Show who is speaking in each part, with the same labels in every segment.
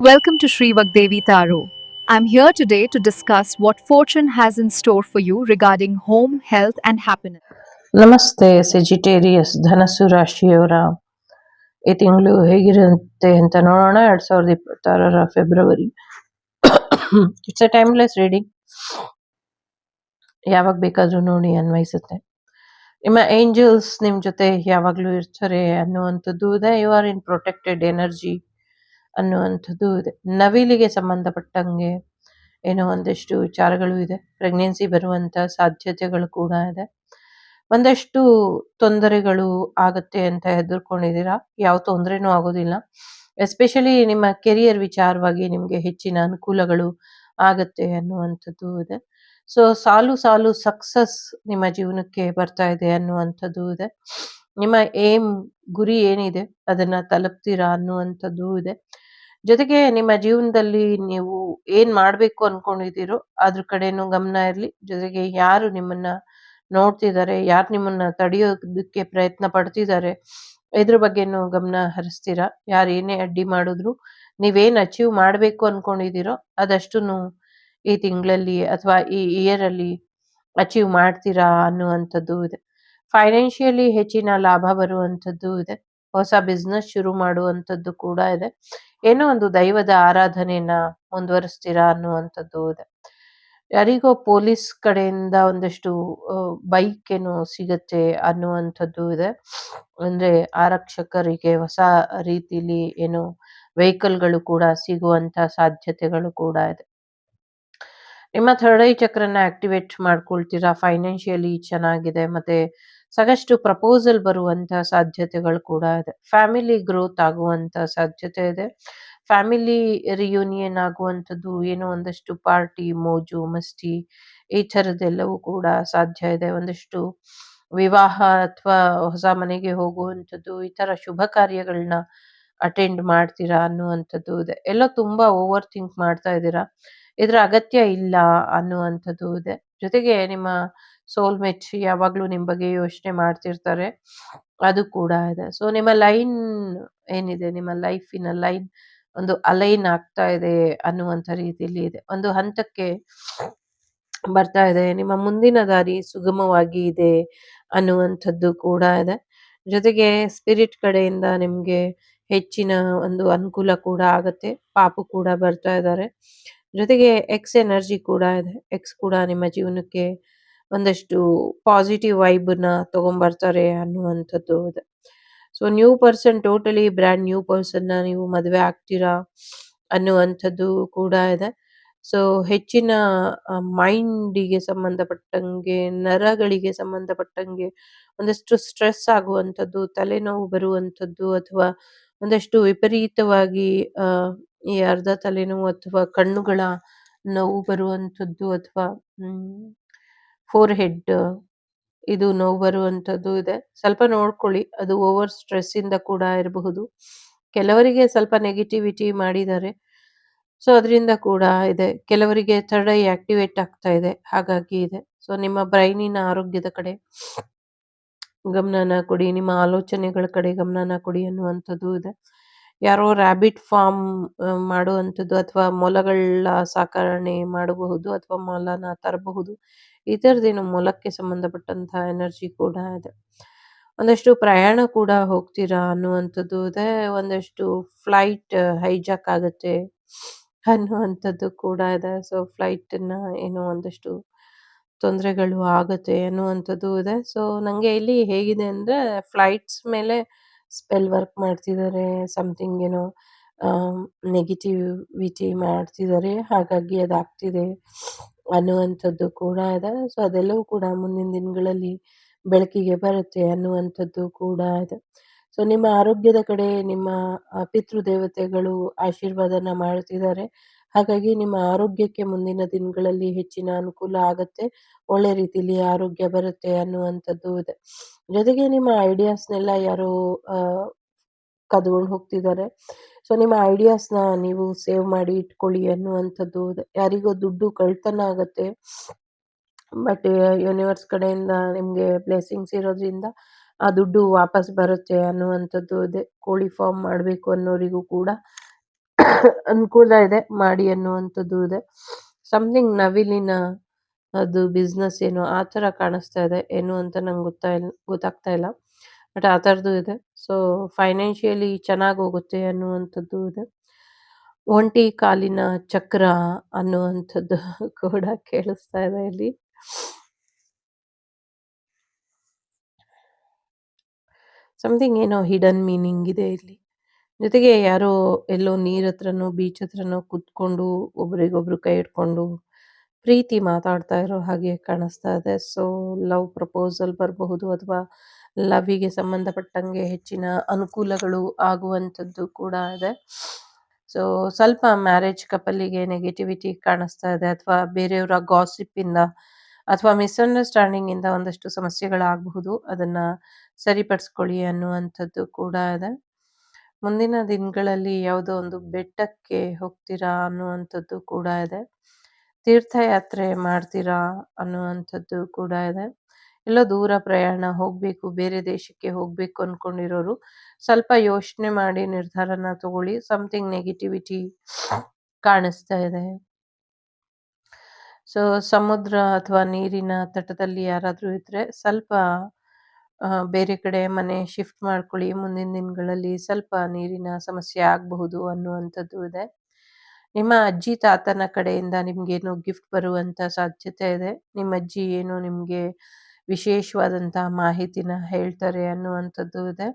Speaker 1: Welcome to Sri Vagdevi Taro. I'm here today to discuss what fortune has in store for you regarding home, health, and happiness.
Speaker 2: ನಮಸ್ತೆ ಸೆಜಿಟೇರಿಯಸ್ ಧನಸ್ಸು ರಾಶಿಯವರ ಈ ತಿಂಗಳು ಹೇಗಿರುತ್ತೆ ಅಂತ ನೋಡೋಣ ಎರಡ್ ಸಾವಿರದ ಇಪ್ಪತ್ತಾರರ February it's a timeless reading ಯಾವಾಗ ಬೇಕಾದ್ರೂ ನೋಡಿ ಅನ್ವಯಿಸುತ್ತೆ ನಿಮ್ಮ ಏಂಜಲ್ಸ್ ನಿಮ್ ಜೊತೆ ಯಾವಾಗ್ಲೂ ಇರ್ತಾರೆ ಅನ್ನುವಂಥದ್ದು ಇದೆ you are in protected energy ಅನ್ನುವಂಥದ್ದು ಇದೆ. ನವಿಲಿಗೆ ಸಂಬಂಧಪಟ್ಟಂಗೆ ಏನೋ ಒಂದಷ್ಟು ವಿಚಾರಗಳು ಇದೆ. ಪ್ರೆಗ್ನೆನ್ಸಿ ಬರುವಂಥ ಸಾಧ್ಯತೆಗಳು ಕೂಡ ಇದೆ. ಒಂದಷ್ಟು ತೊಂದರೆಗಳು ಆಗುತ್ತೆ ಅಂತ ಹೆದರ್ಕೊಂಡಿದ್ದೀರಾ? ಯಾವ ತೊಂದರೆನೂ ಆಗೋದಿಲ್ಲ. ಎಸ್ಪೆಷಲಿ ನಿಮ್ಮ ಕೆರಿಯರ್ ವಿಚಾರವಾಗಿ ನಿಮಗೆ ಹೆಚ್ಚಿನ ಅನುಕೂಲಗಳು ಆಗತ್ತೆ ಅನ್ನುವಂಥದ್ದು ಇದೆ. ಸೊ, ಸಾಲು ಸಾಲು ಸಕ್ಸಸ್ ನಿಮ್ಮ ಜೀವನಕ್ಕೆ ಬರ್ತಾ ಇದೆ ಅನ್ನುವಂಥದ್ದು ಇದೆ. ನಿಮ್ಮ ಏಮ್ ಗುರಿ ಏನಿದೆ? ಅದನ್ನ ತಲುಪ್ತೀರಾ ಅನ್ನುವಂಥದ್ದು ಇದೆ. ಜೊತೆಗೆ ನಿಮ್ಮ ಜೀವನದಲ್ಲಿ ನೀವು ಏನ್ ಮಾಡ್ಬೇಕು ಅನ್ಕೊಂಡಿದ್ದೀರೋ ಅದ್ರ ಕಡೆನೂ ಗಮನ ಇರಲಿ. ಜೊತೆಗೆ ಯಾರು ನಿಮ್ಮನ್ನ ನೋಡ್ತಿದ್ದಾರೆ, ಯಾರು ನಿಮ್ಮನ್ನ ತಡೆಯೋದಕ್ಕೆ ಪ್ರಯತ್ನ ಪಡ್ತಿದ್ದಾರೆ, ಇದ್ರ ಬಗ್ಗೆನೂ ಗಮನ ಹರಿಸ್ತೀರಾ? ಯಾರು ಏನೇ ಅಡ್ಡಿ ಮಾಡಿದ್ರು, ನೀವೇನ್ ಅಚೀವ್ ಮಾಡ್ಬೇಕು ಅನ್ಕೊಂಡಿದ್ದೀರೋ ಅದಷ್ಟುನು ಈ ತಿಂಗಳಲ್ಲಿ ಅಥವಾ ಈ ಇಯರ್ ಅಲ್ಲಿ ಅಚೀವ್ ಮಾಡ್ತೀರಾ ಅನ್ನುವಂಥದ್ದು ಇದೆ. ಫೈನಾನ್ಷಿಯಲಿ ಹೆಚ್ಚಿನ ಲಾಭ ಬರುವಂಥದ್ದು ಇದೆ. ಹೊಸ ಬಿಸ್ನೆಸ್ ಶುರು ಮಾಡುವಂಥದ್ದು ಕೂಡ ಇದೆ. ಏನೋ ಒಂದು ದೈವದ ಆರಾಧನೆಯನ್ನ ಮುಂದುವರಿಸ್ತೀರಾ ಅನ್ನುವಂಥದ್ದು ಇದೆ. ಯಾರಿಗೋ ಪೊಲೀಸ್ ಕಡೆಯಿಂದ ಒಂದಷ್ಟು ಬೈಕ್ ಏನು ಸಿಗತ್ತೆ ಅನ್ನುವಂಥದ್ದು ಇದೆ. ಅಂದ್ರೆ ಆರಕ್ಷಕರಿಗೆ ಹೊಸ ರೀತಿಲಿ ಏನು ವೆಹಿಕಲ್ಗಳು ಕೂಡ ಸಿಗುವಂತ ಸಾಧ್ಯತೆಗಳು ಕೂಡ ಇದೆ. ನಿಮ್ಮ ಥರ್ಡ್ ಐ ಚಕ್ರನ ಆಕ್ಟಿವೇಟ್ ಮಾಡ್ಕೊಳ್ತೀರಾ? ಫೈನಾನ್ಷಿಯಲಿ ಚೆನ್ನಾಗಿದೆ, ಮತ್ತೆ ಸಾಕಷ್ಟು ಪ್ರಪೋಸಲ್ ಬರುವಂತ ಸಾಧ್ಯತೆಗಳು ಕೂಡ ಇದೆ. ಫ್ಯಾಮಿಲಿ ಗ್ರೋತ್ ಆಗುವಂತ ಸಾಧ್ಯತೆ ಇದೆ. ಫ್ಯಾಮಿಲಿ ರಿಯೂನಿಯನ್ ಆಗುವಂಥದ್ದು ಏನೋ ಒಂದಷ್ಟು ಪಾರ್ಟಿ ಮೋಜು, ಮಸ್ತಿ ಈ ಥರದ್ದೆಲ್ಲವೂ ಕೂಡ ಸಾಧ್ಯ ಇದೆ. ಒಂದಷ್ಟು ವಿವಾಹ ಅಥವಾ ಹೊಸ ಮನೆಗೆ ಹೋಗುವಂಥದ್ದು, ಈ ತರ ಶುಭ ಕಾರ್ಯಗಳನ್ನ ಅಟೆಂಡ್ ಮಾಡ್ತೀರಾ ಅನ್ನುವಂಥದ್ದು ಇದೆ. ಎಲ್ಲ ತುಂಬಾ ಓವರ್ ಥಿಂಕ್ ಮಾಡ್ತಾ ಇದ್ದೀರಾ? ಇದ್ರ ಅಗತ್ಯ ಇಲ್ಲ ಅನ್ನುವಂಥದ್ದು ಇದೆ. ಜೊತೆಗೆ ನಿಮ್ಮ ಸೋಲ್ಮೇಟ್ ಯಾವಾಗಲೂ ನಿಮ್ಮ ಬಗ್ಗೆ ಯೋಚನೆ ಮಾಡ್ತಿರ್ತಾರೆ, ಅದು ಕೂಡ ಇದೆ. ಸೊ ನಿಮ್ಮ ಲೈನ್ ಏನಿದೆ? ನಿಮ್ಮ ಲೈಫಿನ ಲೈನ್ ಒಂದು ಅಲೈನ್ ಆಗ್ತಾ ಇದೆ ಅನ್ನುವಂಥ ರೀತಿಯಲ್ಲಿ ಇದೆ. ಒಂದು ಹಂತಕ್ಕೆ ಬರ್ತಾ ಇದೆ. ನಿಮ್ಮ ಮುಂದಿನ ದಾರಿ ಸುಗಮವಾಗಿ ಇದೆ ಅನ್ನುವಂಥದ್ದು ಕೂಡ ಇದೆ. ಜೊತೆಗೆ ಸ್ಪಿರಿಟ್ ಕಡೆಯಿಂದ ನಿಮಗೆ ಹೆಚ್ಚಿನ ಒಂದು ಅನುಕೂಲ ಕೂಡ ಆಗುತ್ತೆ. ಪಾಪು ಕೂಡ ಬರ್ತಾ ಇದ್ದಾರೆ. ಜೊತೆಗೆ ಎಕ್ಸ್ ಎನರ್ಜಿ ಕೂಡ ಇದೆ. ಎಕ್ಸ್ ಕೂಡ ನಿಮ್ಮ ಜೀವನಕ್ಕೆ ಒಂದಷ್ಟು ಪಾಸಿಟಿವ್ ವೈಬ್ನ ತಗೊಂಡ್ಬರ್ತಾರೆ ಅನ್ನುವಂಥದ್ದು ಇದೆ. So new person totally brand new ಪರ್ಸನ್ನ ನೀವು ಮದುವೆ ಆಗ್ತೀರಾ ಅನ್ನುವಂಥದ್ದು ಕೂಡ ಇದೆ. ಸೊ ಹೆಚ್ಚಿನ ಮೈಂಡಿಗೆ ಸಂಬಂಧಪಟ್ಟಂಗೆ, ನರಗಳಿಗೆ ಸಂಬಂಧಪಟ್ಟಂಗೆ ಒಂದಷ್ಟು ಸ್ಟ್ರೆಸ್ ಆಗುವಂಥದ್ದು, ತಲೆನೋವು ಬರುವಂಥದ್ದು ಅಥವಾ ಒಂದಷ್ಟು ವಿಪರೀತವಾಗಿ ಈ ಅರ್ಧ ತಲೆನೋವು ಅಥವಾ ಕಣ್ಣುಗಳ ನೋವು ಬರುವಂಥದ್ದು ಅಥವಾ ಫೋರ್ ಹೆಡ್ ಇದು ನೋವು ಬರುವಂಥದ್ದು ಇದೆ. ಸ್ವಲ್ಪ ನೋಡ್ಕೊಳ್ಳಿ, ಅದು ಓವರ್ ಸ್ಟ್ರೆಸ್ ಇಂದ ಕೂಡ ಇರಬಹುದು. ಕೆಲವರಿಗೆ ಸ್ವಲ್ಪ ನೆಗೆಟಿವಿಟಿ ಮಾಡಿದ್ದಾರೆ. ಸೊ ಅದರಿಂದ ಕೂಡ ಇದೆ. ಕೆಲವರಿಗೆ ಥರ್ಡ್ ಐ ಆಕ್ಟಿವೇಟ್ ಆಗ್ತಾ ಇದೆ. ಹಾಗಾಗಿ ಇದೆ. ಸೊ ನಿಮ್ಮ ಬ್ರೈನಿನ ಆರೋಗ್ಯದ ಕಡೆ ಗಮನನ ಕೊಡಿ, ನಿಮ್ಮ ಆಲೋಚನೆಗಳ ಕಡೆ ಗಮನನ ಕೊಡಿ ಅನ್ನುವಂಥದ್ದು ಇದೆ. ಯಾರೋ ರಾಬಿಟ್ ಫಾರ್ಮ್ ಮಾಡುವಂತದ್ದು ಅಥವಾ ಮೊಲಗಳ ಸಾಕಣೆ ಮಾಡಬಹುದು ಅಥವಾ ಮೊಲನ ತರಬಹುದು. ಈ ಥರದ್ದೇನು ಮೊಲಕ್ಕೆ ಸಂಬಂಧಪಟ್ಟಂತಹ ಎನರ್ಜಿ ಕೂಡ ಇದೆ. ಒಂದಷ್ಟು ಪ್ರಯಾಣ ಕೂಡ ಹೋಗ್ತೀರಾ ಅನ್ನುವಂಥದ್ದು ಇದೆ. ಒಂದಷ್ಟು ಫ್ಲೈಟ್ ಹೈಜಾಕ್ ಆಗುತ್ತೆ ಅನ್ನುವಂಥದ್ದು ಕೂಡ ಇದೆ. ಸೊ ಫ್ಲೈಟನ್ನ ಏನೋ ಒಂದಷ್ಟು ತೊಂದರೆಗಳು ಆಗುತ್ತೆ ಅನ್ನುವಂಥದ್ದು ಇದೆ. ಸೊ ನಂಗೆ ಇಲ್ಲಿ ಹೇಗಿದೆ ಅಂದ್ರೆ ಫ್ಲೈಟ್ಸ್ ಮೇಲೆ ಸ್ಪೆಲ್ ವರ್ಕ್ ಮಾಡ್ತಿದ್ದಾರೆ ಸಮಥಿಂಗ್ ಏನೋ ನೆಗೆಟಿವಿಟಿ ಮಾಡ್ತಿದ್ದಾರೆ ಹಾಗಾಗಿ ಅದಾಗ್ತಿದೆ ಅನ್ನುವಂಥದ್ದು ಕೂಡ ಇದೆ. ಸೊ ಅದೆಲ್ಲವೂ ಕೂಡ ಮುಂದಿನ ದಿನಗಳಲ್ಲಿ ಬೆಳಕಿಗೆ ಬರುತ್ತೆ ಅನ್ನುವಂಥದ್ದು ಕೂಡ ಇದೆ. ಸೊ ನಿಮ್ಮ ಆರೋಗ್ಯದ ಕಡೆ ನಿಮ್ಮ ಪಿತೃದೇವತೆಗಳು ಆಶೀರ್ವಾದನ ಮಾಡ್ತಿದ್ದಾರೆ ಹಾಗಾಗಿ ನಿಮ್ಮ ಆರೋಗ್ಯಕ್ಕೆ ಮುಂದಿನ ದಿನಗಳಲ್ಲಿ ಹೆಚ್ಚಿನ ಅನುಕೂಲ ಆಗತ್ತೆ, ಒಳ್ಳೆ ರೀತಿಲಿ ಆರೋಗ್ಯ ಬರುತ್ತೆ ಅನ್ನುವಂಥದ್ದು ಇದೆ. ಜೊತೆಗೆ ನಿಮ್ಮ ಐಡಿಯಾಸ್ನೆಲ್ಲ ಯಾರೋ ಕದ್ಕೊಂಡು ಹೋಗ್ತಿದ್ದಾರೆ. ಸೊ, ನಿಮ್ಮ ಐಡಿಯಾಸ್ನ ನೀವು ಸೇವ್ ಮಾಡಿ ಇಟ್ಕೊಳ್ಳಿ ಅನ್ನುವಂಥದ್ದು ಯಾರಿಗೋ ದುಡ್ಡು ಕಳ್ತನ ಆಗುತ್ತೆ, ಬಟ್ ಯೂನಿವರ್ಸ್ ಕಡೆಯಿಂದ ನಿಮಗೆ ಬ್ಲೆಸ್ಸಿಂಗ್ಸ್ ಇರೋದ್ರಿಂದ ಆ ದುಡ್ಡು ವಾಪಸ್ ಬರುತ್ತೆ ಅನ್ನುವಂಥದ್ದು ಇದೆ. ಕೋಳಿ ಫಾರ್ಮ್ ಮಾಡಬೇಕು ಅನ್ನೋರಿಗೂ ಕೂಡ ಅನುಕೂಲ ಇದೆ, ಮಾಡಿ ಅನ್ನುವಂಥದ್ದು ಇದೆ. ಸಮಥಿಂಗ್ ನವಿಲಿನ, ಅದು ಬಿಸ್ನೆಸ್ ಏನು, ಆ ಥರ ಕಾಣಿಸ್ತಾ ಇದೆ ಏನು ಅಂತ ನಂಗೆ ಗೊತ್ತಾ ಇಲ್ಲ ಗೊತ್ತಾಗ್ತಾ ಇಲ್ಲ. ಬಟ್ ಆ ಥರದ್ದು ಇದೆ. ಸೊ ಫೈನಾನ್ಷಿಯಲಿ ಚೆನ್ನಾಗಿ ಹೋಗುತ್ತೆ ಅನ್ನುವಂಥದ್ದು ಇದೆ. ಒಂಟಿ ಕಾಲಿನ ಚಕ್ರ ಅನ್ನುವಂಥದ್ದು ಕೂಡ ಕೇಳಿಸ್ತಾ ಇದೆ ಇಲ್ಲಿ. ಸಮಥಿಂಗ್ ಏನೋ ಹಿಡನ್ ಮೀನಿಂಗ್ ಇದೆ ಇಲ್ಲಿ. ಜೊತೆಗೆ ಯಾರೋ ಎಲ್ಲೋ ನೀರ್ ಹತ್ರನೋ ಬೀಚ್ ಹತ್ರನೋ ಕುತ್ಕೊಂಡು ಒಬ್ರಿಗೊಬ್ರು ಕೈ ಹಿಡ್ಕೊಂಡು ಪ್ರೀತಿ ಮಾತಾಡ್ತಾ ಇರೋ ಹಾಗೆ ಕಾಣಿಸ್ತಾ ಇದೆ. ಸೊ ಲವ್ ಪ್ರಪೋಸಲ್ ಬರಬಹುದು ಅಥವಾ ಲವ್ವಿಗೆ ಸಂಬಂಧಪಟ್ಟಂಗೆ ಹೆಚ್ಚಿನ ಅನುಕೂಲಗಳು ಆಗುವಂಥದ್ದು ಕೂಡ ಇದೆ. ಸೊ ಸ್ವಲ್ಪ ಮ್ಯಾರೇಜ್ ಕಪಲಿಗೆ ನೆಗೆಟಿವಿಟಿ ಕಾಣಿಸ್ತಾ ಇದೆ ಅಥವಾ ಬೇರೆಯವರ ಗಾಸಿಪ್ ಇಂದ ಅಥವಾ ಮಿಸ್ಅಂಡರ್ಸ್ಟ್ಯಾಂಡಿಂಗ್ ಇಂದ ಒಂದಷ್ಟು ಸಮಸ್ಯೆಗಳಾಗಬಹುದು. ಅದನ್ನ ಸರಿಪಡಿಸ್ಕೊಳ್ಳಿ ಅನ್ನುವಂಥದ್ದು ಕೂಡ ಇದೆ. ಮುಂದಿನ ದಿನಗಳಲ್ಲಿ ಯಾವುದೋ ಒಂದು ಬೆಟ್ಟಕ್ಕೆ ಹೋಗ್ತೀರಾ ಅನ್ನುವಂಥದ್ದು ಕೂಡ ಇದೆ. ತೀರ್ಥಯಾತ್ರೆ ಮಾಡ್ತೀರಾ ಅನ್ನುವಂಥದ್ದು ಕೂಡ ಇದೆ. ಎಲ್ಲೋ ದೂರ ಪ್ರಯಾಣ, ಹೋಗಬೇಕು, ಬೇರೆ ದೇಶಕ್ಕೆ ಹೋಗಬೇಕು ಅನ್ಕೊಂಡಿರೋರು ಸ್ವಲ್ಪ ಯೋಚನೆ ಮಾಡಿ ನಿರ್ಧಾರನ ತಗೊಳ್ಳಿ. ಸಮಥಿಂಗ್ ನೆಗೆಟಿವಿಟಿ ಕಾಣಿಸ್ತಾ ಇದೆ. ಸೊ ಸಮುದ್ರ ಅಥವಾ ನೀರಿನ ತಟದಲ್ಲಿ ಯಾರಾದರೂ ಇದ್ರೆ ಸ್ವಲ್ಪ ಬೇರೆ ಕಡೆ ಮನೆ ಶಿಫ್ಟ್ ಮಾಡ್ಕೊಳ್ಳಿ, ಮುಂದಿನ ದಿನಗಳಲ್ಲಿ ಸ್ವಲ್ಪ ನೀರಿನ ಸಮಸ್ಯೆ ಆಗಬಹುದು ಅನ್ನುವಂಥದ್ದು ಇದೆ. ನಿಮ್ಮ ಅಜ್ಜಿ ತಾತನ ಕಡೆಯಿಂದ ನಿಮಗೇನು ಗಿಫ್ಟ್ ಬರುವಂಥ ಸಾಧ್ಯತೆ ಇದೆ. ನಿಮ್ಮ ಅಜ್ಜಿ ಏನು ನಿಮಗೆ ವಿಶೇಷವಾದಂಥ ಮಾಹಿತಿನ ಹೇಳ್ತಾರೆ ಅನ್ನುವಂಥದ್ದು ಇದೆ.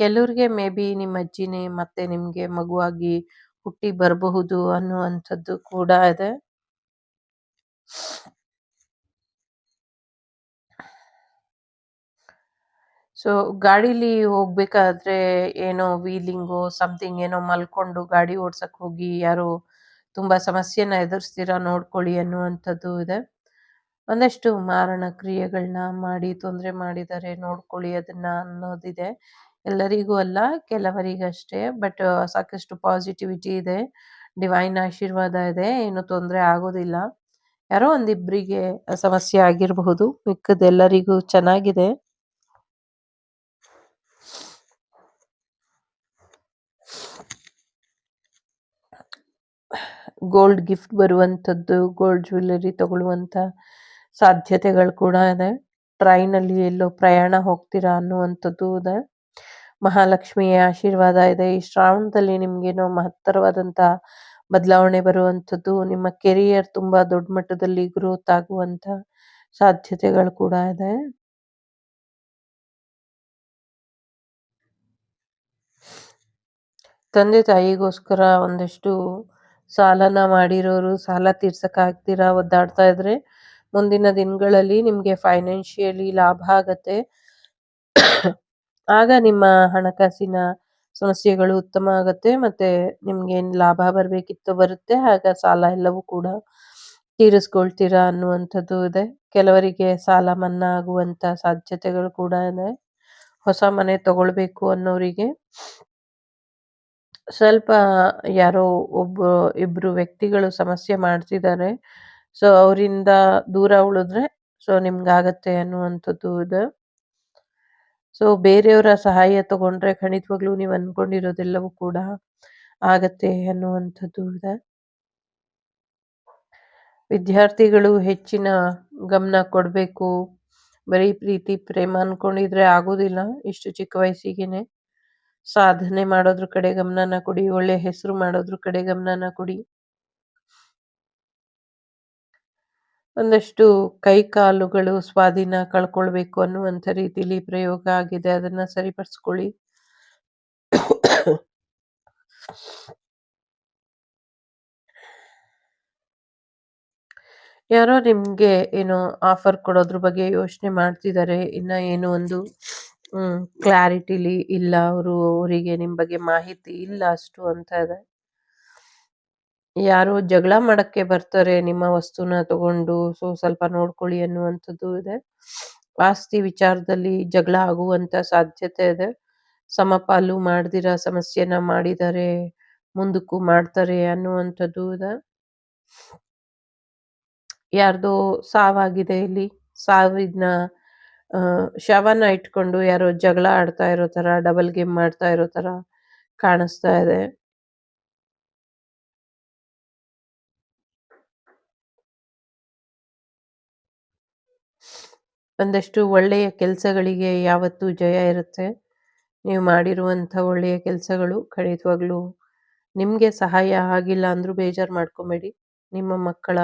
Speaker 2: ಕೆಲವ್ರಿಗೆ ಮೇ ಬಿ ನಿಮ್ಮ ಅಜ್ಜಿನೇ ಮತ್ತೆ ನಿಮಗೆ ಮಗುವಾಗಿ ಹುಟ್ಟಿ ಬರಬಹುದು ಅನ್ನುವಂಥದ್ದು ಕೂಡ ಇದೆ. ಸೊ ಗಾಡಿಲಿ ಹೋಗ್ಬೇಕಾದ್ರೆ ಏನೋ ವೀಲಿಂಗು ಸಮಥಿಂಗ್ ಏನೋ ಮಲ್ಕೊಂಡು ಗಾಡಿ ಓಡ್ಸಕ್ ಹೋಗಿ ಯಾರೋ ತುಂಬಾ ಸಮಸ್ಯೆನ ಎದುರಿಸ್ತೀರಾ ನೋಡ್ಕೊಳ್ಳಿ ಅನ್ನುವಂಥದ್ದು ಇದೆ. ಒಂದಷ್ಟು ಮಾರಣ ಕ್ರಿಯೆಗಳನ್ನ ಮಾಡಿ, ತೊಂದರೆ ಮಾಡಿದರೆ ನೋಡ್ಕೊಳ್ಳಿ ಅದನ್ನ ಅನ್ನೋದಿದೆ. ಎಲ್ಲರಿಗೂ ಅಲ್ಲ, ಕೆಲವರಿಗಷ್ಟೇ ಬಟ್ ಸಾಕಷ್ಟು ಪಾಸಿಟಿವಿಟಿ ಇದೆ. ಡಿವೈನ್ ಆಶೀರ್ವಾದ ಇದೆ, ಏನು ತೊಂದರೆ ಆಗೋದಿಲ್ಲ. ಯಾರೋ ಒಂದಿಬ್ಬರಿಗೆ ಸಮಸ್ಯೆ ಆಗಿರಬಹುದು, ಮಿಕ್ಕದೆಲ್ಲರಿಗೂ ಚೆನ್ನಾಗಿದೆ. ಗೋಲ್ಡ್ ಗಿಫ್ಟ್ ಬರುವಂಥದ್ದು ಗೋಲ್ಡ್ ಜ್ಯುವೆಲರಿ ತಗೊಳ್ಳುವಂಥ ಸಾಧ್ಯತೆಗಳು ಕೂಡ ಇದೆ. ಟ್ರೈನಲ್ಲಿ ಎಲ್ಲೋ ಪ್ರಯಾಣ ಹೋಗ್ತೀರಾ ಅನ್ನುವಂಥದ್ದು ಇದೆ. ಮಹಾಲಕ್ಷ್ಮಿಯ ಆಶೀರ್ವಾದ ಇದೆ. ಈ ಶ್ರಾವಣದಲ್ಲಿ ನಿಮ್ಗೇನೋ ಮಹತ್ತರವಾದಂಥ ಬದಲಾವಣೆ ಬರುವಂಥದ್ದು, ನಿಮ್ಮ ಕೆರಿಯರ್ ತುಂಬ ದೊಡ್ಡ ಮಟ್ಟದಲ್ಲಿ ಗ್ರೋತ್ ಆಗುವಂಥ ಸಾಧ್ಯತೆಗಳು ಕೂಡ ಇದೆ. ತಂದೆ ತಾಯಿಗೋಸ್ಕರ ಒಂದಷ್ಟು ಸಾಲನ ಮಾಡಿರೋರು ಸಾಲ ತೀರ್ಸಕ್ಕಾಗ್ದಿರ ಒದ್ದಾಡ್ತಾ ಇದ್ರೆ? ಮುಂದಿನ ದಿನಗಳಲ್ಲಿ ನಿಮ್ಗೆ ಫೈನಾನ್ಷಿಯಲಿ ಲಾಭ ಆಗತ್ತೆ. ಆಗ ನಿಮ್ಮ ಹಣಕಾಸಿನ ಸಮಸ್ಯೆಗಳು ಉತ್ತಮ ಆಗತ್ತೆ ಮತ್ತೆ ನಿಮ್ಗೇನ್ ಲಾಭ ಬರ್ಬೇಕಿತ್ತು ಬರುತ್ತೆ, ಆಗ ಸಾಲ ಎಲ್ಲವೂ ಕೂಡ ತೀರಿಸ್ಕೊಳ್ತೀರಾ ಅನ್ನುವಂಥದ್ದು ಇದೆ. ಕೆಲವರಿಗೆ ಸಾಲ ಮನ್ನಾ ಆಗುವಂತ ಸಾಧ್ಯತೆಗಳು ಕೂಡ ಇದೆ. ಹೊಸ ಮನೆ ತಗೊಳ್ಬೇಕು ಅನ್ನೋರಿಗೆ. ಸ್ವಲ್ಪ ಯಾರೋ ಒಬ್ಬ, ಇಬ್ರು ವ್ಯಕ್ತಿಗಳು ಸಮಸ್ಯೆ ಮಾಡ್ತಿದ್ದಾರೆ ಸೊ, ಅವರಿಂದ ದೂರ ಉಳಿದ್ರೆ, ಸೊ, ನಿಮ್ಗಾಗತ್ತೆ ಅನ್ನುವಂಥದ್ದು ಇದೆ. ಸೊ, ಬೇರೆಯವರ ಸಹಾಯ ತಗೊಂಡ್ರೆ ಖಂಡಿತವಾಗ್ಲೂ ನೀವು ಅನ್ಕೊಂಡಿರೋದೆಲ್ಲವೂ ಕೂಡ ಆಗತ್ತೆ ಅನ್ನುವಂಥದ್ದು ಇದೆ. ವಿದ್ಯಾರ್ಥಿಗಳು ಹೆಚ್ಚಿನ ಗಮನ ಕೊಡಬೇಕು. ಬರೀ ಪ್ರೀತಿ, ಪ್ರೇಮ ಅನ್ಕೊಂಡಿದ್ರೆ ಆಗೋದಿಲ್ಲ. ಇಷ್ಟು ಚಿಕ್ಕ ವಯಸ್ಸಿಗೆನೆ. ಸಾಧನೆ ಮಾಡೋದ್ರ ಕಡೆ ಗಮನನ ಕೊಡಿ, ಒಳ್ಳೆ ಹೆಸರು ಮಾಡೋದ್ರ ಕಡೆ ಗಮನನ ಕೊಡಿ. ಒಂದಷ್ಟು ಕೈ ಕಾಲುಗಳು ಸ್ವಾಧೀನ ಕಳ್ಕೊಳ್ಬೇಕು ಅನ್ನುವಂಥ ರೀತಿಲಿ ಪ್ರಯೋಗ ಆಗಿದೆ, ಅದನ್ನ ಸರಿಪಡಿಸ್ಕೊಳ್ಳಿ. ಯಾರೋ ನಿಮ್ಗೆ ಏನೋ ಆಫರ್ ಕೊಡೋದ್ರ ಬಗ್ಗೆ ಯೋಚನೆ ಮಾಡ್ತಿದ್ದಾರೆ, ಇನ್ನ ಏನೋ ಒಂದು ಕ್ಲಾರಿಟಿಲಿ ಇಲ್ಲ ಅವರು ಅವರಿಗೆ ನಿಮ್ಮ ಬಗ್ಗೆ ಮಾಹಿತಿ ಇಲ್ಲ ಅಷ್ಟು ಅಂತ ಇದೆ. ಯಾರೋ ಜಗಳ ಮಾಡಕ್ಕೆ ಬರ್ತಾರೆ ನಿಮ್ಮ ವಸ್ತುನ ತಗೊಂಡು ಸೊ ಸ್ವಲ್ಪ ನೋಡ್ಕೊಳ್ಳಿ ಅನ್ನುವಂಥದ್ದು ಇದೆ. ಆಸ್ತಿ ವಿಚಾರದಲ್ಲಿ ಜಗಳ ಆಗುವಂತ ಸಾಧ್ಯತೆ ಇದೆ. ಸಮಪಾಲು ಮಾಡ್ದಿರ ಸಮಸ್ಯೆನ ಮಾಡಿದರೆ ಮುಂದಕ್ಕೂ ಮಾಡ್ತಾರೆ ಅನ್ನುವಂಥದ್ದು ಇದೆ. ಯಾರ್ದೋ ಸಾವಾಗಿದೆ ಇಲ್ಲಿ ಸಾವಿನ ಶವನ ಇಟ್ಕೊಂಡು ಯಾರೋ ಜಗಳ ಆಡ್ತಾ ಇರೋ ತರ ಡಬಲ್ ಗೇಮ್ ಮಾಡ್ತಾ ಇರೋ ತರ ಕಾಣಿಸ್ತಾ ಇದೆ. ಒಂದಷ್ಟು ಒಳ್ಳೆಯ ಕೆಲಸಗಳಿಗೆ ಯಾವತ್ತೂ ಜಯ ಇರುತ್ತೆ. ನೀವು ಮಾಡಿರುವಂಥ ಒಳ್ಳೆಯ ಕೆಲಸಗಳು ಖಂಡಿತವಾಗ್ಲೂ ನಿಮಗೆ ಸಹಾಯ ಆಗಿಲ್ಲ ಅಂದರೂ ಬೇಜಾರು ಮಾಡ್ಕೊಬೇಡಿ. ನಿಮ್ಮ ಮಕ್ಕಳ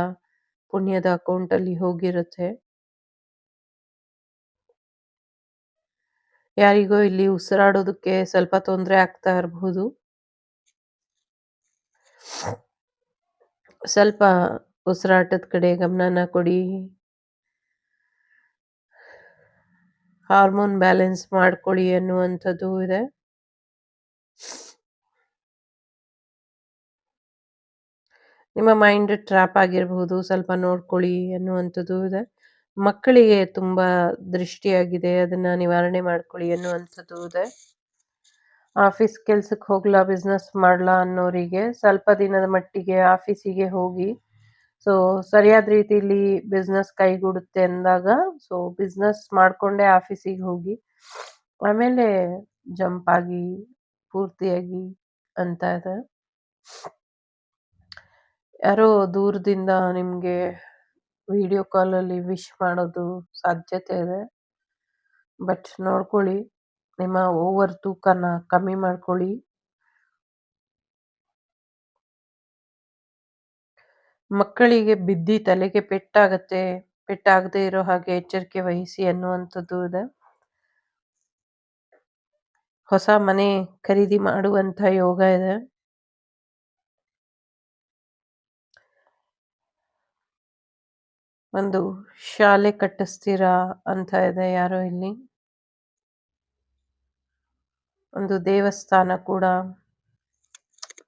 Speaker 2: ಪುಣ್ಯದ ಅಕೌಂಟಲ್ಲಿ ಹೋಗಿರುತ್ತೆ. ಯಾರಿಗೋ ಇಲ್ಲಿ ಉಸಿರಾಡೋದಕ್ಕೆ ಸ್ವಲ್ಪ ತೊಂದರೆ ಆಗ್ತಾ ಇರಬಹುದು. ಸ್ವಲ್ಪ ಉಸಿರಾಟದ ಕಡೆ ಗಮನನ ಕೊಡಿ. ಹಾರ್ಮೋನ್ ಬ್ಯಾಲೆನ್ಸ್ ಮಾಡ್ಕೊಳ್ಳಿ ಅನ್ನುವಂಥದ್ದು ಇದೆ. ನಿಮ್ಮ ಮೈಂಡ್ ಟ್ರ್ಯಾಪ್ ಆಗಿರಬಹುದು, ಸ್ವಲ್ಪ ನೋಡ್ಕೊಳ್ಳಿ ಅನ್ನುವಂಥದ್ದು ಇದೆ. ಮಕ್ಕಳಿಗೆ ತುಂಬ ದೃಷ್ಟಿಯಾಗಿದೆ. ಅದನ್ನ ನಿವಾರಣೆ ಮಾಡ್ಕೊಳ್ಳಿ ಅನ್ನುವಂಥದ್ದು ಇದೆ. ಆಫೀಸ್ ಕೆಲ್ಸಕ್ಕೆ ಹೋಗ್ಲಾ ಬಿಸ್ನೆಸ್ ಮಾಡ್ಲಾ ಅನ್ನೋರಿಗೆ ಸ್ವಲ್ಪ ದಿನದ ಮಟ್ಟಿಗೆ ಆಫೀಸಿಗೆ ಹೋಗಿ ಸೊ ಸರಿಯಾದ ರೀತಿಲಿ ಬಿಸ್ನೆಸ್ ಕೈಗೂಡುತ್ತೆ ಅಂದಾಗ ಸೊ ಬಿಸ್ನೆಸ್ ಮಾಡ್ಕೊಂಡೆ ಆಫೀಸಿಗೆ ಹೋಗಿ, ಆಮೇಲೆ ಜಂಪ್ ಆಗಿ, ಪೂರ್ತಿಯಾಗಿ ಅಂತ ಇದೆ. ಯಾರೋ ದೂರದಿಂದ ನಿಮಗೆ ವಿಡಿಯೋ ಕಾಲ್ ಅಲ್ಲಿ ವಿಶ್ ಮಾಡೋದು ಸಾಧ್ಯತೆ ಇದೆ. ಬಟ್ ನೋಡ್ಕೊಳ್ಳಿ, ನಿಮ್ಮ ಓವರ್ ತೂಕನ ಕಮ್ಮಿ ಮಾಡ್ಕೊಳ್ಳಿ. ಮಕ್ಕಳಿಗೆ ಬಿದ್ದಿ ತಲೆಗೆ ಪೆಟ್ಟಾಗತ್ತೆ, ಪೆಟ್ಟಾಗದೇ ಇರೋ ಹಾಗೆ ಎಚ್ಚರಿಕೆ ವಹಿಸಿ ಅನ್ನುವಂಥದ್ದು ಇದೆ. ಹೊಸ ಮನೆ ಖರೀದಿ ಮಾಡುವಂಥ ಯೋಗ ಇದೆ. ಒಂದು ಶಾಲೆ ಕಟ್ಟಿಸ್ತೀರಾ ಅಂತ ಇದೆ ಯಾರೋ ಇಲ್ಲಿ. ಒಂದು ದೇವಸ್ಥಾನ ಕೂಡ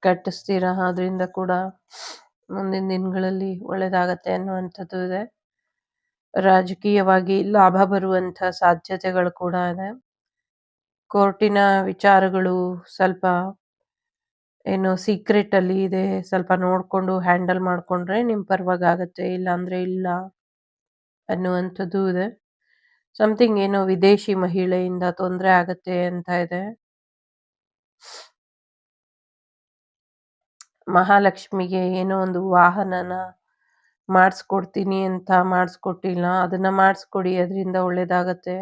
Speaker 2: ಕಟ್ಟಿಸ್ತೀರಾ ಅದರಿಂದ ಕೂಡ ಮುಂದಿನ ದಿನಗಳಲ್ಲಿ ಒಳ್ಳೇದಾಗತ್ತೆ ಅನ್ನುವಂಥದ್ದು ಇದೆ. ರಾಜಕೀಯವಾಗಿ ಲಾಭ ಬರುವಂಥ ಸಾಧ್ಯತೆಗಳು ಕೂಡ ಇದೆ. ಕೋರ್ಟಿನ ವಿಚಾರಗಳು ಸ್ವಲ್ಪ ಏನು ಸೀಕ್ರೆಟ್ ಅಲ್ಲಿ ಇದೆ, ಸ್ವಲ್ಪ ನೋಡ್ಕೊಂಡು ಹ್ಯಾಂಡಲ್ ಮಾಡ್ಕೊಂಡ್ರೆ ನಿಮ್ ಪರವಾಗಿ ಆಗತ್ತೆ ಇಲ್ಲ ಅಂದ್ರೆ ಇಲ್ಲ ಅನ್ನುವಂಥದ್ದು ಇದೆ. ಸಮಥಿಂಗ್ ಏನೋ ವಿದೇಶಿ ಮಹಿಳೆಯಿಂದ ತೊಂದರೆ ಆಗತ್ತೆ ಅಂತ ಇದೆ. ಮಹಾಲಕ್ಷ್ಮಿಗೆ ಏನೋ ಒಂದು ವಾಹನನ ಮಾಡಿಸ್ಕೊಡ್ತೀನಿ ಅಂತ ಮಾಡಿಸ್ಕೊಟ್ಟಿಲ್ಲ, ಅದನ್ನ ಮಾಡಿಸ್ಕೊಡಿ, ಅದರಿಂದ ಒಳ್ಳೇದಾಗತ್ತೆ.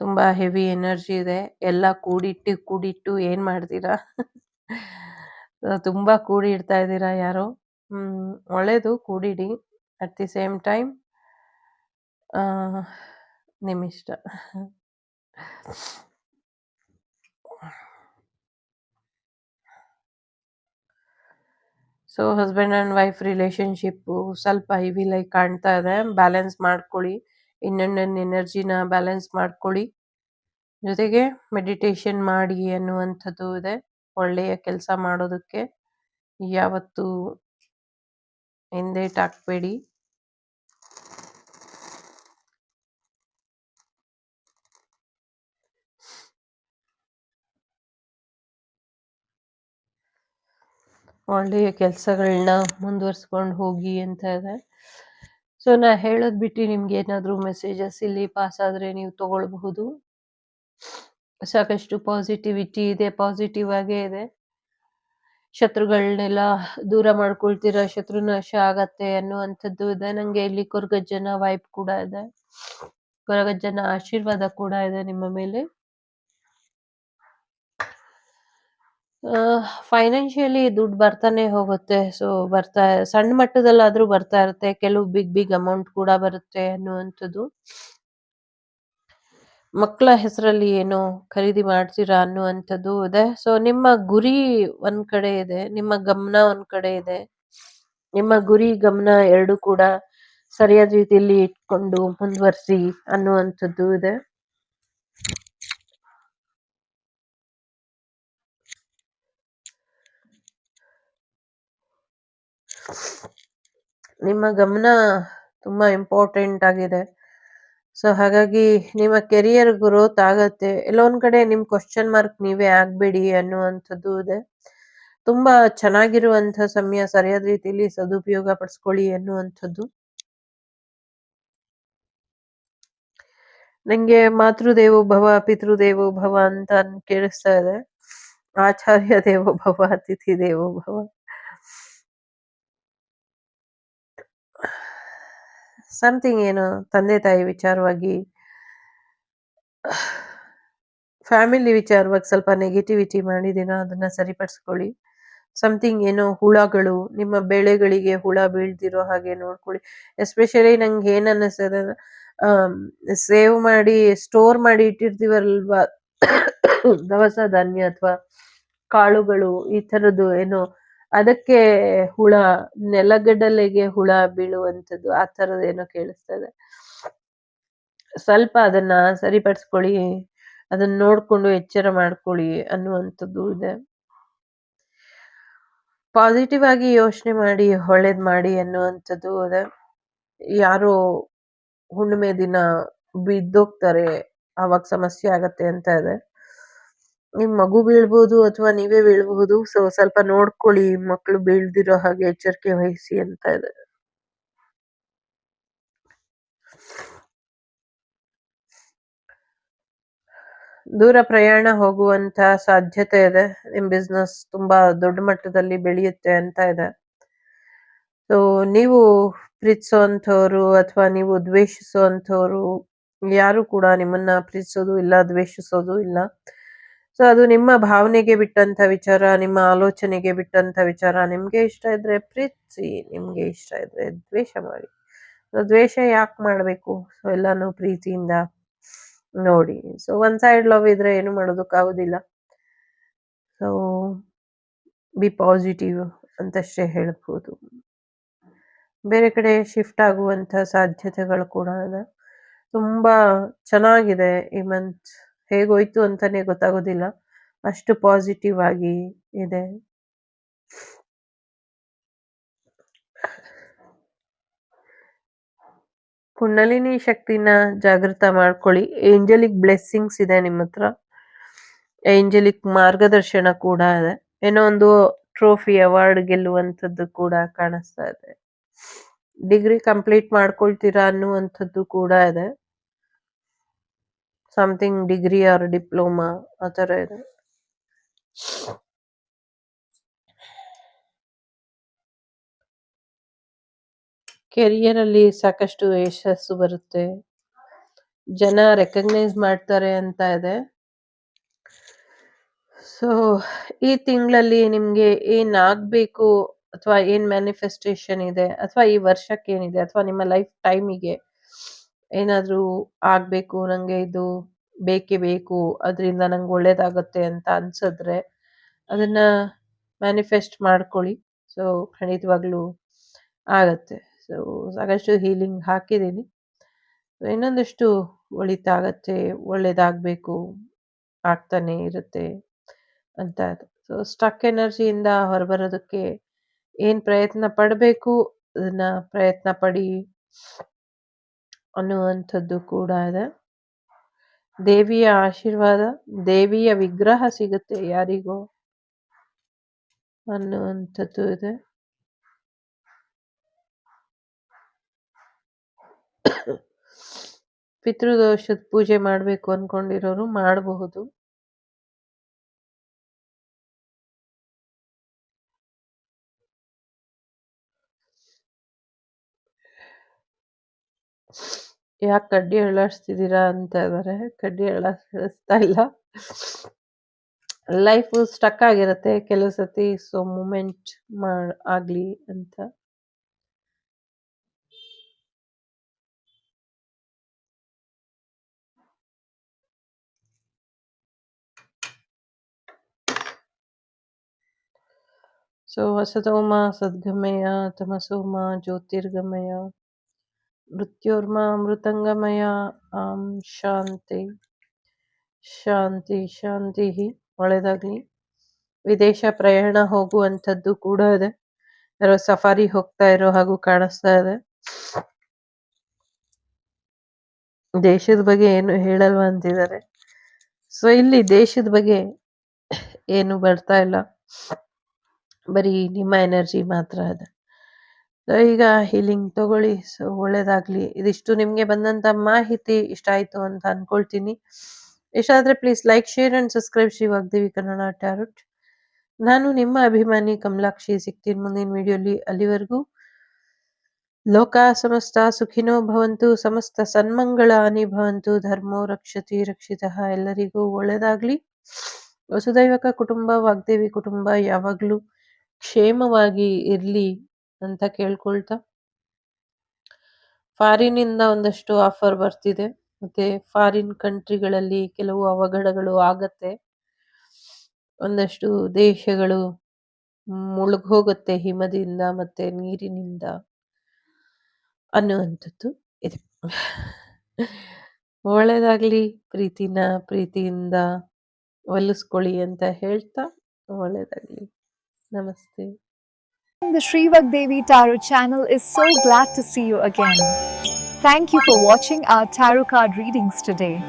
Speaker 2: ತುಂಬಾ ಹೆವಿ ಎನರ್ಜಿ ಇದೆ. ಎಲ್ಲ ಕೂಡಿಟ್ಟು ಕೂಡಿಟ್ಟು ಏನ್ ಮಾಡ್ತೀರಾ? ತುಂಬಾ ಕೂಡಿ ಇಡ್ತಾ ಇದ್ದೀರಾ ಯಾರೋ? ಹ್ಮ್, ಒಳ್ಳೇದು ಕೂಡಿಡಿ. At the same time ನಿಮ್ಮಿಷ್ಟ. So husband and wife relationship ಸ್ವಲ್ಪ ಹೆವಿ ಲೈಕ್ ಕಾಣ್ತಾ ಇದೆ. ಬ್ಯಾಲೆನ್ಸ್ ಮಾಡ್ಕೊಳ್ಳಿ. ಇನ್ನೊಂದೊಂದು ಎನರ್ಜಿನ ಬ್ಯಾಲೆನ್ಸ್ ಮಾಡ್ಕೊಳ್ಳಿ. ಜೊತೆಗೆ ಮೆಡಿಟೇಷನ್ ಮಾಡಿ ಅನ್ನುವಂಥದ್ದು ಇದೆ. ಒಳ್ಳೆಯ ಕೆಲಸ ಮಾಡೋದಕ್ಕೆ ಯಾವತ್ತೂ ಹಿಂದೇಟಾಕಬೇಡಿ ಒಳ್ಳೆಯ ಕೆಲಸಗಳನ್ನ ಮುಂದುವರ್ಸ್ಕೊಂಡು ಹೋಗಿ ಅಂತ ಇದೆ. ಸೊ ನಾ ಹೇಳೋದು ಬಿಟ್ಟು ನಿಮ್ಗೆ ಏನಾದರೂ ಮೆಸೇಜಸ್ ಇಲ್ಲಿ ಪಾಸ್ ಆದರೆ ನೀವು ತಗೊಳ್ಬಹುದು. ಸಾಕಷ್ಟು ಪಾಸಿಟಿವಿಟಿ ಇದೆ ಪಾಸಿಟಿವ್ ಆಗೇ ಇದೆ. ಶತ್ರುಗಳನ್ನೆಲ್ಲ ದೂರ ಮಾಡ್ಕೊಳ್ತೀರಾ ಶತ್ರುನಾಶ ಆಗತ್ತೆ ಅನ್ನುವಂಥದ್ದು ಇದೆ. ನಂಗೆ ಇಲ್ಲಿ ಕೊರಗಜ್ಜನ ವೈಪ್ ಕೂಡ ಇದೆ. ಕೊರಗಜ್ಜನ ಆಶೀರ್ವಾದ ಕೂಡ ಇದೆ ನಿಮ್ಮ ಮೇಲೆ. ಫೈನಾನ್ಷಿಯಲಿ ದುಡ್ಡು ಬರ್ತಾನೆ ಹೋಗುತ್ತೆ. ಸೊ ಬರ್ತಾ, ಸಣ್ಣ ಮಟ್ಟದಲ್ಲಾದ್ರೂ ಬರ್ತಾ ಇರುತ್ತೆ. ಕೆಲವು ಬಿಗ್ ಬಿಗ್ ಅಮೌಂಟ್ ಕೂಡ ಬರುತ್ತೆ ಅನ್ನುವಂಥದ್ದು. ಮಕ್ಕಳ ಹೆಸರಲ್ಲಿ ಏನು ಖರೀದಿ ಮಾಡ್ತೀರಾ ಅನ್ನುವಂಥದ್ದು ಇದೆ. ಸೊ ನಿಮ್ಮ ಗುರಿ ಒಂದ್ ಕಡೆ ಇದೆ. ನಿಮ್ಮ ಗಮನ ಒಂದ್ ಕಡೆ ಇದೆ. ನಿಮ್ಮ ಗುರಿ, ಗಮನ ಎರಡು ಕೂಡ ಸರಿಯಾದ ರೀತಿಯಲ್ಲಿ ಇಟ್ಕೊಂಡು ಮುಂದುವರಿಸಿ ಅನ್ನುವಂಥದ್ದು ಇದೆ. ನಿಮ್ಮ ಗಮನ ತುಂಬಾ ಇಂಪಾರ್ಟೆಂಟ್ ಆಗಿದೆ. ಸೊ ಹಾಗಾಗಿ ನಿಮ್ಮ ಕೆರಿಯರ್ ಗ್ರೋತ್ ಆಗತ್ತೆ. ಎಲ್ಲೊಂದ್ ಕಡೆ ನಿಮ್ ಕ್ವಶನ್ ಮಾರ್ಕ್ ನೀವೇ ಆಗ್ಬೇಡಿ ಅನ್ನುವಂಥದ್ದು ಇದೆ. ತುಂಬಾ ಚೆನ್ನಾಗಿರುವಂತ ಸಮಯ ಸರಿಯಾದ ರೀತಿಯಲ್ಲಿ ಸದುಪಯೋಗ ಪಡಿಸ್ಕೊಳ್ಳಿ ಅನ್ನುವಂಥದ್ದು. ನಂಗೆ ಮಾತೃದೇವೋ ಭವ, ಪಿತೃದೇವೋ ಭವ ಅಂತ ಕೇಳಿಸ್ತಾ ಇದೆ. ಆಚಾರ್ಯ ದೇವೋ ಭವ, ಅತಿಥಿ ದೇವೋ ಭವ. ಸಮಥಿಂಗ್ ಏನು ತಂದೆ ತಾಯಿ ವಿಚಾರವಾಗಿ ಫ್ಯಾಮಿಲಿ ವಿಚಾರವಾಗಿ ಸ್ವಲ್ಪ ನೆಗೆಟಿವಿಟಿ ಮಾಡಿದ್ದೀನೋ ಅದನ್ನು ಸರಿಪಡಿಸ್ಕೊಳ್ಳಿ. ಸಮಥಿಂಗ್ ಏನೋ ಹುಳಗಳು, ನಿಮ್ಮ ಬೆಳೆಗಳಿಗೆ ಹುಳ ಬೀಳ್ದಿರೋ ಹಾಗೆ ನೋಡ್ಕೊಳ್ಳಿ. ಎಸ್ಪೆಷಲಿ ನಂಗೆ ಏನನ್ನಿಸ್ತದೆ ಸೇವ್ ಮಾಡಿ ಸ್ಟೋರ್ ಮಾಡಿ ಇಟ್ಟಿರ್ತೀವಲ್ವಾ, ದವಸ ಧಾನ್ಯ ಅಥವಾ ಕಾಳುಗಳು ಈ ಥರದ್ದು ಏನೋ ಅದಕ್ಕೆ ಹುಳ, ನೆಲಗಡಲೆಗೆ ಹುಳ ಬೀಳುವಂಥದ್ದು ಆ ಥರದ್ದು ಏನೋ ಕೇಳಿಸ್ತದೆ ಸ್ವಲ್ಪ ಅದನ್ನ ಸರಿಪಡಿಸ್ಕೊಳ್ಳಿ, ಅದನ್ನ ನೋಡ್ಕೊಂಡು ಎಚ್ಚರ ಮಾಡ್ಕೊಳ್ಳಿ ಅನ್ನುವಂಥದ್ದು ಇದೆ. ಪಾಸಿಟಿವ್ ಆಗಿ ಯೋಚನೆ ಮಾಡಿ, ಒಳ್ಳೇದ್ ಮಾಡಿ ಅನ್ನುವಂಥದ್ದು ಅದೇ ಯಾರೋ ಹುಣ್ಣಿಮೆ ದಿನ ಬಿದ್ದೋಗ್ತಾರೆ, ಅವಾಗ ಸಮಸ್ಯೆ ಆಗತ್ತೆ ಅಂತ ಇದೆ. ನಿಮ್ ಮಗು ಬೀಳ್ಬೋದು ಅಥವಾ ನೀವೇ ಬೀಳ್ಬಹುದು. ಸೊ ಸ್ವಲ್ಪ ನೋಡ್ಕೊಳ್ಳಿ ಮಕ್ಕಳು ಬೀಳ್ದಿರೋ ಹಾಗೆ ಎಚ್ಚರಿಕೆ ವಹಿಸಿ ಅಂತ ಇದೆ. ದೂರ ಪ್ರಯಾಣ ಹೋಗುವಂತ ಸಾಧ್ಯತೆ ಇದೆ. ನಿಮ್ ಬಿಸ್ನೆಸ್ ತುಂಬಾ ದೊಡ್ಡ ಮಟ್ಟದಲ್ಲಿ ಬೆಳೆಯುತ್ತೆ ಅಂತ ಇದೆ. ಸೊ ನೀವು ಪ್ರೀತಿಸುವಂಥವ್ರು ಅಥವಾ ನೀವು ದ್ವೇಷಿಸುವಂಥವ್ರು ಯಾರು ಕೂಡ ನಿಮ್ಮನ್ನ ಪ್ರೀತಿಸೋದು ಇಲ್ಲ, ದ್ವೇಷಿಸೋದು ಇಲ್ಲ. ಸೊ ಅದು ನಿಮ್ಮ ಭಾವನೆಗೆ ಬಿಟ್ಟಂತ ವಿಚಾರ, ನಿಮ್ಮ ಆಲೋಚನೆಗೆ ಬಿಟ್ಟಂತ ವಿಚಾರ ನಿಮಗೆ ಇಷ್ಟ ಇದ್ರೆ ಪ್ರೀತಿಸಿ, ನಿಮಗೆ ಇಷ್ಟ ಇದ್ದರೆ ದ್ವೇಷ ಮಾಡಿ. ಸೊ ದ್ವೇಷ ಯಾಕೆ ಮಾಡಬೇಕು? ಸೊ ಎಲ್ಲಾನು ಪ್ರೀತಿಯಿಂದ ನೋಡಿ. ಸೊ ಒನ್ ಸೈಡ್ ಲವ್ ಇದ್ರೆ ಏನು ಮಾಡೋದಕ್ಕಾಗೋದಿಲ್ಲ ಸೊ ಬಿ ಪಾಸಿಟಿವ್ ಅಂತಷ್ಟೇ ಹೇಳ್ಬೋದು. ಬೇರೆ ಕಡೆ ಶಿಫ್ಟ್ ಆಗುವಂತ ಸಾಧ್ಯತೆಗಳು ಕೂಡ ತುಂಬಾ ಚೆನ್ನಾಗಿದೆ ಈ ಮಂತ್ ಹೇಗೋಯ್ತು ಅಂತಾನೆ ಗೊತ್ತಾಗೋದಿಲ್ಲ. ಅಷ್ಟು ಪಾಸಿಟಿವ್ ಆಗಿ ಇದೆ. ಕುಂಡಲಿನಿ ಶಕ್ತಿನ ಜಾಗೃತ ಮಾಡ್ಕೊಳ್ಳಿ. ಏಂಜಲಿಕ್ ಬ್ಲೆಸ್ಸಿಂಗ್ಸ್ ಇದೆ ನಿಮ್ಮ ಹತ್ರ ಏಂಜಲಿಕ್ ಮಾರ್ಗದರ್ಶನ ಕೂಡ ಇದೆ. ಏನೋ ಒಂದು ಟ್ರೋಫಿ ಅವಾರ್ಡ್ ಗೆಲ್ಲುವಂಥದ್ದು ಕೂಡ ಕಾಣಿಸ್ತಾ ಇದೆ. ಡಿಗ್ರಿ ಕಂಪ್ಲೀಟ್ ಮಾಡ್ಕೊಳ್ತೀರಾ ಅನ್ನುವಂಥದ್ದು ಕೂಡ ಇದೆ. ಸಮಥಿಂಗ್ ಡಿಗ್ರಿ ಆರ್ ಡಿಪ್ಲೊಮಾ ಆ ಥರ ಇದೆ. ಕೆರಿಯರಲ್ಲಿ ಸಾಕಷ್ಟು ಯಶಸ್ಸು ಬರುತ್ತೆ. ಜನ ರೆಕಗ್ನೈಸ್ ಮಾಡ್ತಾರೆ ಅಂತ ಇದೆ. ಸೊ ಈ ತಿಂಗಳಲ್ಲಿ ನಿಮಗೆ ಏನಾಗಬೇಕು, ಅಥವಾ ಏನು ಮ್ಯಾನಿಫೆಸ್ಟೇಷನ್ ಇದೆ, ಅಥವಾ ಈ ವರ್ಷಕ್ಕೆ ಏನಿದೆ ಅಥವಾ ನಿಮ್ಮ ಲೈಫ್ ಟೈಮಿಗೆ ಏನಾದ್ರೂ ಆಗಬೇಕು ನನಗೆ ಇದು ಬೇಕೇ ಬೇಕು, ಅದರಿಂದ ನಂಗೆ ಒಳ್ಳೇದಾಗತ್ತೆ ಅಂತ ಅನ್ಸಿದ್ರೆ ಅದನ್ನ ಮ್ಯಾನಿಫೆಸ್ಟ್ ಮಾಡ್ಕೊಳ್ಳಿ. ಸೊ ಖಂಡಿತವಾಗ್ಲೂ ಆಗತ್ತೆ. ಸೊ ಸಾಕಷ್ಟು ಹೀಲಿಂಗ್ ಹಾಕಿದ್ದೀನಿ. ಇನ್ನೊಂದಷ್ಟು ಒಳಿತಾಗತ್ತೆ ಒಳ್ಳೇದಾಗಬೇಕು, ಆಗ್ತಾನೆ ಇರುತ್ತೆ ಅಂತ ಸೊ ಸ್ಟಕ್ ಎನರ್ಜಿಯಿಂದ ಹೊರಬರೋದಕ್ಕೆ ಏನು ಪ್ರಯತ್ನ ಪಡಬೇಕು, ಅದನ್ನು ಪ್ರಯತ್ನ ಪಡಿ. ಅನ್ನುವಂಥದ್ದು ಕೂಡ ಇದೆ. ದೇವಿಯ ಆಶೀರ್ವಾದ, ದೇವಿಯ ವಿಗ್ರಹ ಸಿಗುತ್ತೆ ಯಾರಿಗೋ. ಅನ್ನುವಂಥದ್ದು ಇದೆ. ಪಿತೃದೋಷದ ಪೂಜೆ ಮಾಡಬೇಕು ಅನ್ಕೊಂಡಿರೋರು ಮಾಡಬಹುದು. ಯಾಕೆ ಕಡ್ಡಿ ಅಳ್ಳಾಡ್ಸ್ತಿದ್ದೀರಾ ಅಂತ ಇದಾರೆ. ಕಡ್ಡಿ ಅಳ್ಳಾಡಿಸ್ತಾ ಇಲ್ಲ. ಲೈಫ್ ಸ್ಟಕ್ ಆಗಿರುತ್ತೆ. ಕೆಲವು ಸತಿ ಸೊ ಮೂಮೆಂಟ್ ಮಾಡ್ ಆಗ್ಲಿ ಅಂತ. ಸೊ ವಸತೋಮ ಸದ್ಗಮಯ, ತಮಸೋಮ, ಜ್ಯೋತಿರ್ಗಮಯ. ಮೃತ್ಯೋರ್ಮ ಮೃತಂಗಮಯ ಆಂ ಶಾಂತಿ ಶಾಂತಿ ಶಾಂತಿ ಒಳ್ಳೇದಾಗ್ಲಿ. ವಿದೇಶ ಪ್ರಯಾಣ ಹೋಗುವಂಥದ್ದು ಕೂಡ ಇದೆ. ಯಾರೋ ಸಫಾರಿ ಹೋಗ್ತಾ ಇರೋ ಹಾಗೂ ಕಾಣಿಸ್ತಾ ಇದೆ. ದೇಶದ ಬಗ್ಗೆ ಏನು ಹೇಳಲ್ವಾ ಅಂತಿದ್ದಾರೆ. ಸೊ ಇಲ್ಲಿ ದೇಶದ ಬಗ್ಗೆ ಏನು ಬರ್ತಾ ಇಲ್ಲ. ಬರೀ ನಿಮ್ಮ ಎನರ್ಜಿ ಮಾತ್ರ ಇದೆ ಈಗ ಹೀಲಿಂಗ್ ತಗೊಳ್ಳಿ, ಸೊ ಒಳ್ಳೇದಾಗ್ಲಿ. ಇದಿಷ್ಟು ನಿಮ್ಗೆ ಬಂದಂತ ಮಾಹಿತಿ ಇಷ್ಟ ಆಯ್ತು ಅಂತ ಅನ್ಕೊಳ್ತೀನಿ. ಇಷ್ಟ ಆದ್ರೆ please like share and subscribe Shri Vagdevi Kannada tarot ನಾನು ನಿಮ್ಮ ಅಭಿಮಾನಿ ಕಮಲಾಕ್ಷಿ ಸಿಗ್ತೀನಿ ಮುಂದಿನ ವಿಡಿಯೋಲಿ ಅಲ್ಲಿವರೆಗೂ. ಲೋಕ ಸಮಸ್ತ ಸುಖಿನೋ ಭವಂತು, ಸಮಸ್ತ ಸನ್ಮಂಗಳಾನಿ ಭವಂತು, ಧರ್ಮೋ ರಕ್ಷತಿ ರಕ್ಷಿತಃ, ಎಲ್ಲರಿಗೂ ಒಳ್ಳೆಯದಾಗಲಿ ವಸುದೈವಕ ಕುಟುಂಬ, ವಾಗ್ದೇವಿ ಕುಟುಂಬ ಯಾವಾಗಲೂ ಕ್ಷೇಮವಾಗಿ ಇರಲಿ. ಅಂತ ಕೇಳ್ಕೊಳ್ತಾ. ಫಾರಿನಿಂದ ಒಂದಷ್ಟು ಆಫರ್ ಬರ್ತಿದೆ. ಮತ್ತೆ ಫಾರಿನ್ ಕಂಟ್ರಿಗಳಲ್ಲಿ ಕೆಲವು ಅವಘಡಗಳು ಆಗತ್ತೆ. ಒಂದಷ್ಟು ದೇಶಗಳು ಮುಳುಗೋಗುತ್ತೆ ಹಿಮದಿಂದ ಮತ್ತೆ ನೀರಿನಿಂದ ಅನ್ನುವಂಥದ್ದು ಇದೆ. ಒಳ್ಳೇದಾಗ್ಲಿ ಪ್ರೀತಿನ ಪ್ರೀತಿಯಿಂದ ಒಲಿಸ್ಕೊಳ್ಳಿ ಅಂತ ಹೇಳ್ತಾ ಒಳ್ಳೇದಾಗ್ಲಿ. ನಮಸ್ತೆ.
Speaker 1: The Srivak Devi Tarot channel is so glad to see you again. Thank you for watching our tarot card readings today.